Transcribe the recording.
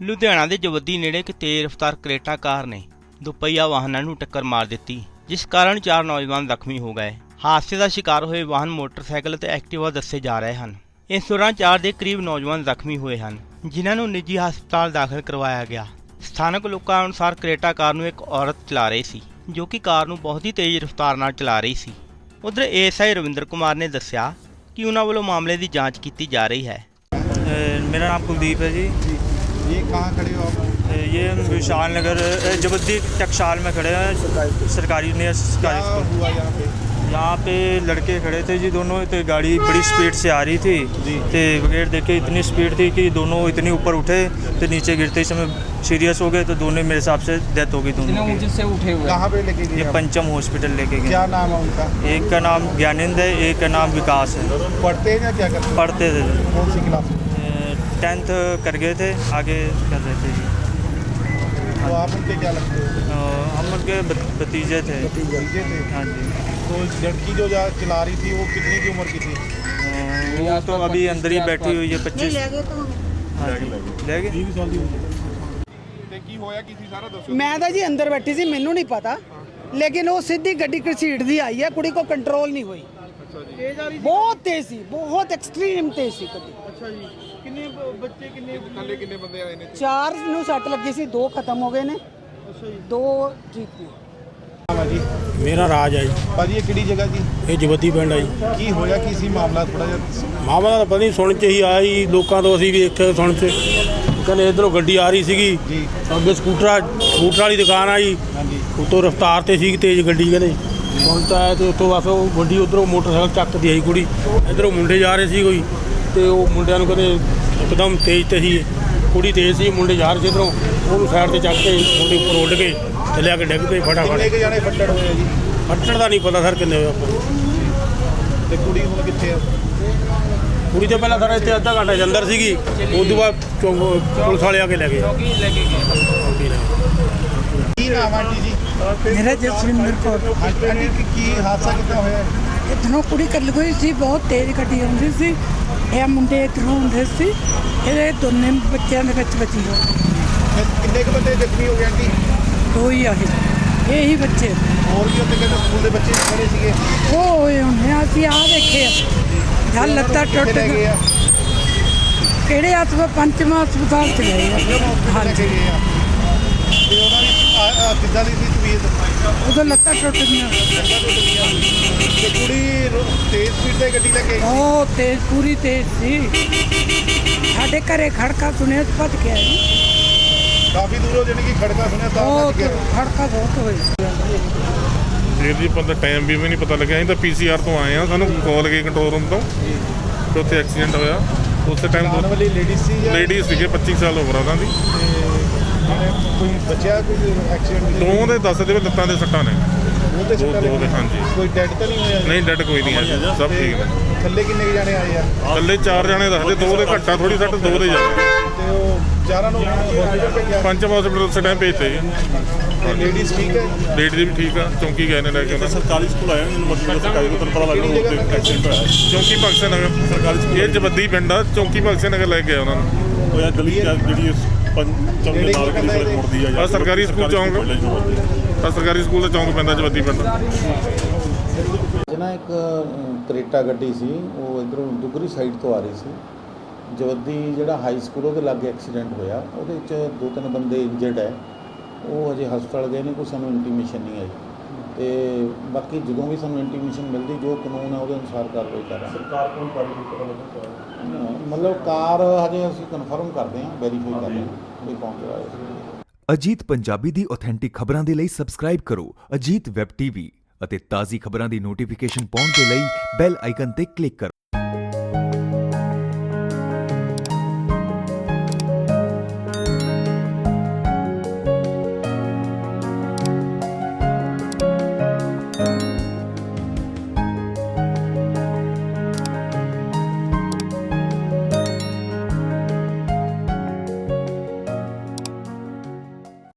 ਲੁਧਿਆਣਾ ਦੇ ਜਵੱਦੀ ਨੇੜੇ ਇੱਕ ਤੇਜ਼ ਰਫ਼ਤਾਰ ਕਰੇਟਾ ਕਾਰ ਨੇ ਦੁਪਹੀਆ ਵਾਹਨਾਂ ਨੂੰ ਟੱਕਰ ਮਾਰ ਦਿੱਤੀ ਜਿਸ ਕਾਰਨ ਚਾਰ ਨੌਜਵਾਨ ਜ਼ਖਮੀ ਹੋ ਗਏ। ਹਾਦਸੇ ਦਾ ਸ਼ਿਕਾਰ ਹੋਏ ਵਾਹਨ ਮੋਟਰਸਾਈਕਲ ਅਤੇ ਐਕਟਿਵਾ ਦੱਸੇ ਜਾ ਰਹੇ ਹਨ। ਇਸ ਦੌਰਾਨ ਚਾਰ ਦੇ ਕਰੀਬ ਨੌਜਵਾਨ ਜ਼ਖਮੀ ਹੋਏ ਹਨ ਜਿਨ੍ਹਾਂ ਨੂੰ ਨਿੱਜੀ ਹਸਪਤਾਲ ਦਾਖਲ ਕਰਵਾਇਆ ਗਿਆ। ਸਥਾਨਕ ਲੋਕਾਂ ਅਨੁਸਾਰ ਕਰੇਟਾ ਕਾਰ ਨੂੰ ਇੱਕ ਔਰਤ ਚਲਾ ਰਹੀ ਸੀ ਜੋ ਕਿ ਕਾਰ ਨੂੰ ਬਹੁਤ ਹੀ ਤੇਜ਼ ਰਫ਼ਤਾਰ ਨਾਲ ਚਲਾ ਰਹੀ ਸੀ। ਉਧਰ ਏਐਸਆਈ ਰਵਿੰਦਰ ਕੁਮਾਰ ਨੇ ਦੱਸਿਆ ਕਿ ਉਹਨਾਂ ਵੱਲੋਂ ਮਾਮਲੇ ਦੀ ਜਾਂਚ ਕੀਤੀ ਜਾ ਰਹੀ ਹੈ। ਮੇਰਾ ਨਾਮ ਕੁਲਦੀਪ ਹੈ ਜੀ। ये कहाँ खड़े हो आप? ये विशाल नगर जबद्दी टकशाल में खड़े हैं सरकारी नियर सरकारी स्कूल। हुआ यहाँ पे? यहाँ पे लड़के खड़े थे जी दोनों तो गाड़ी बड़ी स्पीड से आ रही थी। तो बगैर देखे इतनी स्पीड थी कि दोनों इतनी ऊपर उठे तो नीचे गिरते ही समय सीरियस हो गए तो दोनों मेरे हिसाब से डेथ हो गई दोनों से उठे हुए। कहाँ पे लेके गए ये पंचम हॉस्पिटल लेके गए। क्या नाम है उनका? एक का नाम ज्ञानेंद्र है एक का नाम विकास है। पढ़ते हैं या क्या करते पढ़ते थे। कौन सी क्लास टेंथ कर गए थे आगे कर रहे थे जी तो आप उनके क्या लगते हो अ, हम उनके भत- भतीजे थे भतीजे थे हाँ जी तो लड़की जो जा चला रही थी वो कितनी की उम्र की थी अ, वो तो अभी अंदर ही बैठी हुई है पच्चीस हाँ जी ले गए ਤੇ ਕੀ ਹੋਇਆ ਕੀ ਸੀ ਸਾਰਾ ਦੱਸੋ ਮੈਂ ਤਾਂ ਜੀ ਅੰਦਰ ਬੈਠੀ ਸੀ ਮੈਨੂੰ ਨਹੀਂ ਪਤਾ ਲੇਕਿਨ ਉਹ ਸਿੱਧੀ ਗੱਡੀ ਘਸੀਟਦੀ ਆਈ ਹੈ ਕੁੜੀ ਕੋ ਕੰਟਰੋਲ ਨਹੀਂ ਹੋਈ ਬਹੁਤ ਤੇਜ਼ ਸੀ ਬਹੁਤ ਐਕਸਟ੍ਰੀਮ ਤੇਜ਼ ਸੀ ਗੱਡੀ ਅੱਛਾ ਜੀ ਕਿੰਨੇ ਬੱਚੇ ਕਿੰਨੇ ਥੱਲੇ ਕਿੰਨੇ ਬੰਦੇ ਆਏ ਨੇ? ਚਾਰ ਨੂੰ ਸੱਟ ਲੱਗੀ ਸੀ ਦੋ ਖਤਮ ਹੋ ਗਏ ਨੇ। ਦੋ ਠੀਕ ਨੇ। ਹਾਂ ਜੀ ਮੇਰਾ ਰਾਜ ਹੈ ਜੀ। ਭਾਜੀ ਇਹ ਕਿਹੜੀ ਜਗ੍ਹਾ ਜੀ ਇਹ ਜਵੱਦੀ ਪਿੰਡ ਹੈ ਜੀ। ਕੀ ਹੋਇਆ ਕੀ ਸੀ ਮਾਮਲਾ ਥੋੜਾ ਜਿਹਾ ਮਾਮਲਾ ਤਾਂ ਪਤਾ ਨਹੀਂ ਸੁਣ ਚ ਹੀ ਆਇਆ ਜੀ। ਲੋਕਾਂ ਤੋਂ ਅਸੀਂ ਵੇਖ ਕੇ ਸੁਣ ਚ। ਕਹਿੰਦੇ ਇਧਰੋਂ ਗੱਡੀ ਆ ਰਹੀ ਸੀਗੀ। ਜੀ। ਅੱਗੇ ਸਕੂਟਰ ਸਕੂਟਰ ਵਾਲੀ ਦੁਕਾਨ ਆ ਜੀ। ਹਾਂਜੀ। ਉਤੋਂ ਰਫ਼ਤਾਰ ਤੇ ਸੀ ਤੇਜ਼ ਗੱਡੀ ਕਹਿੰਦੇ। ਹੁਣ ਤਾਂ ਆਇਆ ਤੇ ਉੱਥੋਂ ਬਸ ਉਹ ਗੱਡੀ ਉਧਰੋਂ ਮੋਟਰਸਾਈਕਲ ਚੱਕਦੀ ਆਈ ਕੁੜੀ। ਇਧਰੋਂ ਮੁੰਡੇ ਜਾ ਰਹੇ ਸੀ ਕੋਈ। ਤੇ ਉਹ ਮੁੰਡਿਆਂ ਨੂੰ ਕਹਿੰਦੇ ਇੱਕਦਮ ਤੇਜ਼ ਤੇ ਸੀ ਕੁੜੀ ਤੇਜ਼ ਸੀ ਮੁੰਡੇ ਜਾ ਰਹੇ ਸੀ ਇਧਰੋਂ ਉਹਨੂੰ ਸਾਈਡ ਤੇ ਚੱਕ ਕੇ ਮੁੰਡੇ ਉੱਪਰ ਉੱਡ ਕੇ ਤੇ ਲਿਆ ਕੇ ਡਿੱਗ ਪਏ ਕਿੰਨੇ ਫਟਾਫਟ ਕੁ ਜਾਣੇ ਫੱਟੜ ਹੋਏ ਆ ਜੀ? ਫੱਟਣ ਦਾ ਨਹੀਂ ਪਤਾ ਸਰ ਕਿੰਨੇ ਹੋਏ ਆਪਾਂ ਤੇ ਕੁੜੀ ਹੁਣ ਕਿੱਥੇ ਆ? ਕੁੜੀ ਤੇ ਪਹਿਲਾਂ ਸਰ ਇੱਥੇ ਅੱਧਾ ਘੰਟਾ ਦੇ ਅੰਦਰ ਸੀਗੀ ਉਸ ਤੋਂ ਬਾਅਦ ਚੌਂਕ ਪੁਲਿਸ ਵਾਲੇ ਆ ਕੇ ਲੈ ਗਏ। ਕੀ ਨਾਮ ਆ ਜੀ ਮੇਰਾ ਜਸਵਿੰਦਰ ਕੌਰ। ਕੀ ਹਾਦਸਾ ਕਿੱਦਾਂ ਹੋਇਆ? ਇੱਥੋਂ ਕੁੜੀ ਕੱਲ ਹੋਈ ਸੀ ਬਹੁਤ ਤੇਜ਼ ਗੱਡੀ ਆਉਂਦੀ ਸੀ। ਇਹ ਮੁੰਡੇ ਇੱਧਰੋਂ ਆਉਂਦੇ ਸੀ ਇਹਦੇ ਦੋਨੇ ਬੱਚਿਆਂ ਦੇ ਵਿੱਚ ਵੱਜੀ ਹੋ ਕਿੰਨੇ ਕੁ ਬੰਦੇ ਜ਼ਖਮੀ ਹੋ ਗਏ ਆਂਟੀ? ਦੋ ਹੀ ਆਏ ਇਹ। ਹੀ ਬੱਚੇ। ਹੋਰ ਵੀ ਉੱਥੇ ਕਹਿੰਦੇ ਸਕੂਲ ਦੇ ਬੱਚੇ ਖੜੇ ਸੀਗੇ? ਉਹ ਹੋਏ ਹੁੰਦੇ ਆ ਅਸੀਂ ਆ ਦੇਖੇ ਆ। ਲੱਤਾਂ ਟੁੱਟ ਕਿੱਥੇ ਲੈ ਗਏ ਆ? ਕਿਹੜੇ ਹਸਪਤਾਲ ਪੰਚਮਾ ਹਸਪਤਾਲ ਚ ਗਏ ਆ। ਹਾਂਜੀ। ਤੇ ਉਹਨਾਂ ਦੀ ਕਿੱਦਾਂ ਦੀ ਸੀ ਤਬੀਅਤ ਉਦੋਂ ਲੱਤਾਂ ਟੁੱਟ ਗਈਆਂ। ਤੇ ਕੁੜੀ ਰੋ- ਤੇਜ਼ ਸਪੀਡ ਤੇ ਗੱਡੀ ਲੈ ਕੇ ਆਈ ਬਹੁਤ ਤੇਜ਼ ਪੂਰੀ ਤੇਜ਼ ਸੀ। ਸਾਡੇ ਘਰੇ ਖੜਕਾ ਸੁਣਿਆ ਤੇ ਭੱਜ ਕੇ ਆਏ। ਕਾਫੀ ਦੂਰੋਂ ਜਾਣੀ ਕਿ ਖੜਕਾ ਸੁਣਿਆ ਤਾਂ ਬਹੁਤ ਭੱਜ ਗਿਆ ਖੜਕਾ ਬਹੁਤ ਹੋਈ ਵੀਰ ਜੀ ਪਤਾ ਟਾਈਮ ਵੀ ਨਹੀਂ ਪਤਾ ਲੱਗਿਆ। ਅਸੀਂ ਤਾਂ ਪੀਸੀਆਰ ਤੋਂ ਆਏ ਆ ਸਾਨੂੰ ਕਾਲ ਗਈ ਕੰਟਰੋਲ ਰੂਮ ਤੋਂ ਕਿ ਉੱਥੇ ਐਕਸੀਡੈਂਟ ਹੋਇਆ। ਉਸੇ ਆਉਣ ਟਾਈਮ ਵਾਲੀ ਲੇਡੀ ਸੀ ਜਾਂ ਲੇਡੀਜ਼ ਸੀਗੇ 25 ਸਾਲ ਉਮਰ ਉਹਨਾਂ ਦੀ। ਤੇ ਕੋਈ ਬੱਚਿਆ ਕੋਈ ਐਕਸੀਡੈਂਟ ਦੋ? ਦੇ ਦੱਸਦੇ ਵੀ ਲੱਤਾਂ ਦੇ ਸੱਟਾਂ ਨੇ। ਉਹ ਤੇ ਦੋ- ਦੋ ਦੇ। ਹਾਂਜੀ। ਕੋਈ ਡੈਡ ਤਾਂ ਨਹੀਂ ਹੋਇਆ? ਨਹੀਂ ਡੈਡ ਕੋਈ ਨਹੀਂ ਹੈ ਸਭ ਠੀਕ ਨੇ ਥੱਲੇ ਕਿੰਨੇ ਕੁ ਜਾਣੇ ਆਏ ਆ? ਥੱਲੇ ਚਾਰ ਜਣੇ ਦੱਸਦੇ ਦੋ ਦੇ ਘੱਟਾ ਥੋੜੀ ਸੱਟ ਦੋ ਦੇ ਜ਼ਿਆਦਾ। ਤੇ ਉਹ ਚਾਰਾਂ ਨੂੰ ਹਸਪੀਟਲ ਭੇਜਿਆ? ਪੰਚਮ ਹਸਪੀਟਲ ਉਸੇ ਟਾਈਮ ਭੇਜਤੇ ਤੇ ਲੇਡੀਜ਼ ਠੀਕ ਹੈ? ਲੇਡੀ ਦੀ ਵੀ ਠੀਕ ਆ ਚੌਂਕੀ ਗਏ ਨੇ ਲੈ ਕੇ ਉਹਨਾਂ ਨੂੰ। ਸਰਕਾਰੀ ਸਕੂਲ ਆਇਆ ਮੈਨੂੰ ਮਤਲਬ ਸਰਕਾਰੀ ਤੋਂ ਤੁਹਾਨੂੰ ਪਤਾ ਤੇ ਐਕਸੀਡੈਂਟ ਹੋਇਆ। ਚੌਂਕੀ ਭਗਤ ਨਗਰ। ਸਰਕਾਰੀ ਇਹ ਜਬੱਦੀ ਪਿੰਡ ਆ ਚੌਂਕੀ ਭਗਤ ਨਗਰ ਲੈ ਕੇ ਉਹਨਾਂ ਨੂੰ। ਹੋਇਆ ਗਲੀ ਚ ਜਿਹੜੀ ਪੰਚਮ ਦੇ ਨਾਲ ਗਲੀ ਸੜਕ ਮੁੜਦੀ ਆ ਆਹ ਸਰਕਾਰੀ ਸਕੂਲ ਚੌਂਕ। ਆ ਸਰਕਾਰੀ ਸਕੂਲ ਦਾ ਚੌਂਕ ਪੈਂਦਾ ਜਬੱਦੀ ਪਿੰਡ ਇਹ ਨਾ ਇੱਕ ਕਰੇਟਾ ਗੱਡੀ ਸੀ ਉਹ ਇਧਰੋਂ ਦੁਗਰੀ ਸਾਈਡ ਤੋਂ ਆ ਰਹੀ ਸੀ। ਜਵੱਦੀ ਜਿਹੜਾ ਹਾਈ ਸਕੂਲ ਉਹਦੇ ਲਾਗੇ ਐਕਸੀਡੈਂਟ ਹੋਇਆ। ਉਹਦੇ ਵਿੱਚ ਦੋ ਤਿੰਨ ਬੰਦੇ ਇੰਜਰਡ ਹੈ। ਉਹ ਹਜੇ ਹਸਪਤਾਲ ਗਏ ਨੇ ਕੋਈ ਸਾਨੂੰ ਇੰਟੀਮੇਸ਼ਨ ਨਹੀਂ ਆਈ। ਤੇ ਬਾਕੀ ਜਦੋਂ ਵੀ ਸਾਨੂੰ ਇੰਟੀਮੇਸ਼ਨ ਮਿਲਦੀ ਜੋ ਕਾਨੂੰਨ ਹੈ ਉਹਦੇ ਅਨੁਸਾਰ ਕਾਰਵਾਈ ਕਰਾਂਗੇ ਸਰਕਾਰ ਕੋਲ ਕਾਰਵਾਈ ਮਤਲਬ ਕਾਰ ਹਜੇ ਅਸੀਂ ਕਨਫਰਮ ਕਰਦੇ ਹਾਂ ਵੈਰੀਫਾਈ ਕਰ ਰਹੇ ਹਾਂ ਵੀ ਕੌਣ ਜਿਹੜਾ ਹੈ। ਅਜੀਤ ਪੰਜਾਬੀ ਦੀ ਆਥੈਂਟਿਕ ਖਬਰਾਂ ਦੇ ਲਈ ਸਬਸਕ੍ਰਾਈਬ ਕਰੋ ਅਜੀਤ ਵੈਬ ਟੀਵੀ ਅਤੇ ਤਾਜ਼ੀ ਖਬਰਾਂ ਦੀ ਨੋਟੀਫਿਕੇਸ਼ਨ ਪਾਉਣ ਦੇ ਲਈ ਬੈਲ ਆਈਕਨ ਤੇ ਕਲਿੱਕ ਕਰੋ।